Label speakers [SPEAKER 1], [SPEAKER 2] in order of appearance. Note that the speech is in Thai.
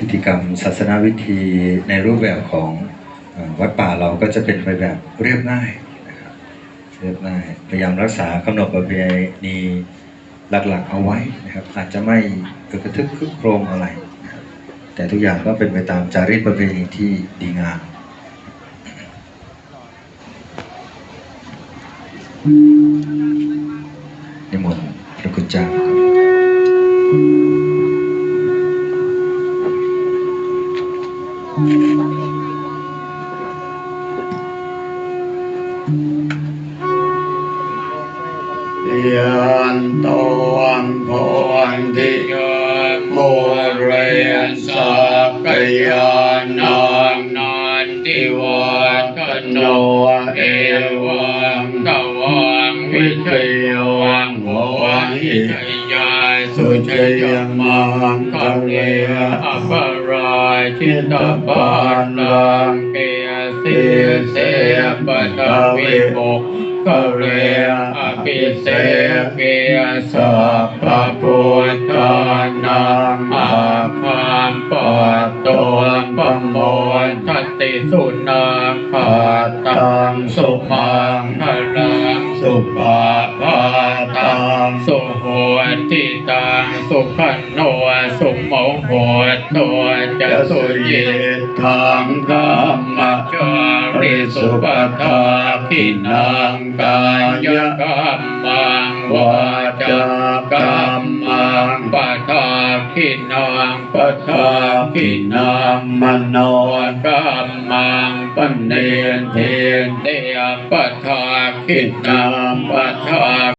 [SPEAKER 1] พิธีกรรมศาสนาวิธีในรูปแบบของวัดป่าเราก็จะเป็นไปแบบเรียบง่ายนะครับเรียบง่ายพยายามรักษากำหนดประเพณีหลักๆเอาไว้นะครับ อาจจะไม่กระทึกคึกโครมอะไร แต่ทุกอย่างก็เป็นไปตามจารีตประเพณีที่ดีงามนิมนต์พระคุณเจ้าครับ
[SPEAKER 2] ยันตวันพวันติยนโมเรนสักกยานังนันติวันกโนเอวังตวังวิเชยวังโห หิชยาสุชยมังคะเรอภรายชิตปานลังเกสิเสปทวิบกกะเรอภิเสเกสัพพพุทธานังอาภามปัตโตปโมทติสุนาคาตังสุมังคลัง สุปาปาตังสุโหติตังสุขันโนสุโมโหตัวจะสุยิทังกัมมจาริสุปทาขินังกายกรรมังวาจากรรมังปะทาขินังปะทาขินังมโนกรรมังปะเนเทนเตย ปะทาคินามปะทา